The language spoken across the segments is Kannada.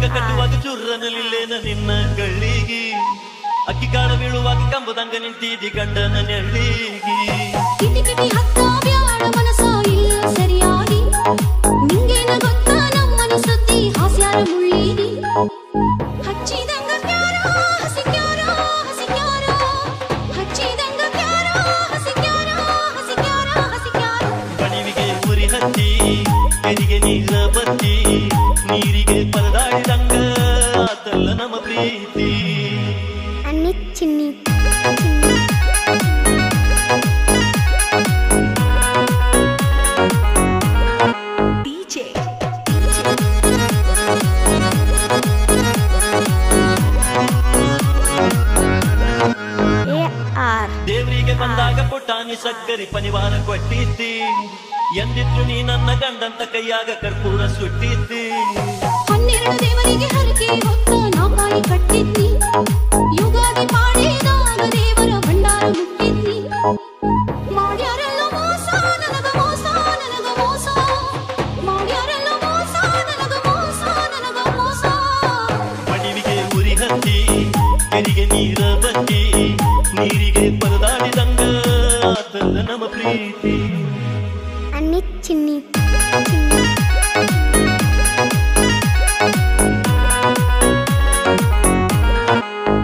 ಲಿಂಗ ಕಟ್ಟುವಾಗ ಚುರ್ರನಲಿಲ್ಲೇನ ನಿನ್ನ ಕಳ್ಳಿಗಿ ಅಕ್ಕಿ ಕಾಳ ಬೀಳುವಾಗ ಕಂಬದಂಗ ನಿಂತಿದಿ ಗಂಡನ ನೆಳ್ಳಿಗಿ. ಸರಿಯಾಗಿ. ನಿಂಗೇನ ಗೊತ್ತಾ ನಮ್ಮನ ಚಿನ್ನಿ. ದೇವರಿಗೆ ಬಂದಾಗ ಪುಟಾಣಿ ಸಕ್ಕರೆ ಪನಿವಾರ ಕೊಟ್ಟಿದ್ದಿ. ಎಂದಿದ್ರು ನೀ ನನ್ನ ಗಂಡಂತ ಕೈಯಾಗ ಕರ್ಪೂರ ಸುಟ್ಟಿದ್ದಿ. ಹನ್ನೆರಡು ದೇವರಿಗೆ ಹರಕೆ ಹೊತ್ತ ನಾಕಾಯಿ ಕಟ್ಟಿದ್ನಿ ಕೆರಿಗೆ ನೀರ ಬತ್ತಿ ನೀರಿಗೆ ಪರದಾಡಿದಂಗ ಆತಲ್ಲ ನಮ್ಮ ಪ್ರೀತಿ. ಅನ್ನಿ ಚಿನ್ನಿ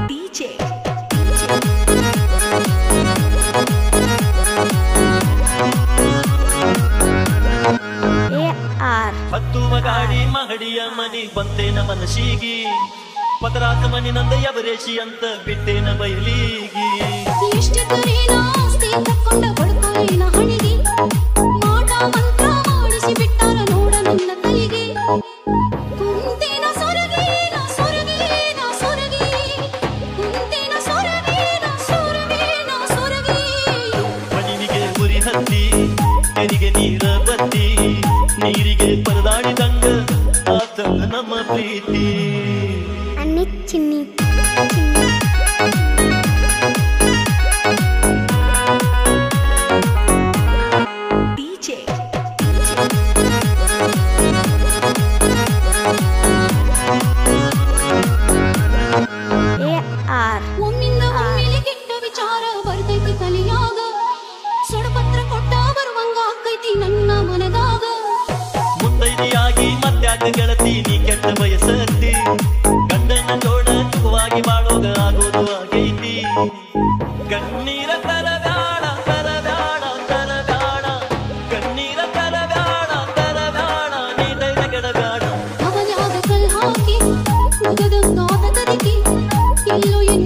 ಡಿಜೆ ಎ ಆರ್. ಹತ್ತುವ ಗಾಡಿ ಮಹಡಿಯ ಮನೆ ಬಂತೆ ನಮ್ಮ ಮನಸ್ಸಿಗಿ ಪದರಾತ ಮನಿ ನಂದ ಎವರೇಶಿ ಅಂತ ಬಿಟ್ಟೇನ ಬಯಲಿಗಿ. ಎಷ್ಟೆತ್ತರೇನ ಆಸ್ತಿ ತಕ್ಕೊಂಡ ಬಡ್ಕೋಲೇನ ಹಣಿಗೆ ಮಾಟ ಮಂತ್ರ ಮಾಡಿಸಿ ಬಿಟ್ಟಾರ ನೋಡ ನನ್ನ ತಲೆಗೆ. ಕುಂತೇನ ಸೊರಗೇನ ಸೊರಗೇನ ಸೊರಗಿ. ಕುಂತೇನ ಸೊರಗೇನ ಸೊರಗೇನ ಸೊರಗಿ. ಮಡಿವಿಗೆ ಉರಿ ಹತ್ತಿ ಕೆರಿಗೆ ನೀರ ಬತ್ತಿ ನೀರಿಗೆ ಪರದಾಡಿದಂಗ ಆತ ನಮ್ಮ ಪ್ರೀತಿ. ಮುತ್ತೈದೆಯಾಗಿ ಮತ್ತ್ಯಾಕ ಗೆಳತಿ ನೀ ಕೆಟ್ಟ ಸುಖವಾಗಿ ಬಾಳೋಗ ಆಗೋದು ಆಗೈತಿ ಕಣ್ಣೀರ ತರಗಾಡ ತರಗಾಡ ತರಗಾಡ ಕಣ್ಣೀರ ತರಗಾಡ ತರಗಾಡ ನೀ ಧೈರ್ಯ ಗೆಡಗಾಡ ಅವನ್ಯಾಗ ಕಲ್ ಹಾಕಿ ಮುಗದಂಗಾದ ತರಿಕೆ ಎಲ್ಲೋ ಏನು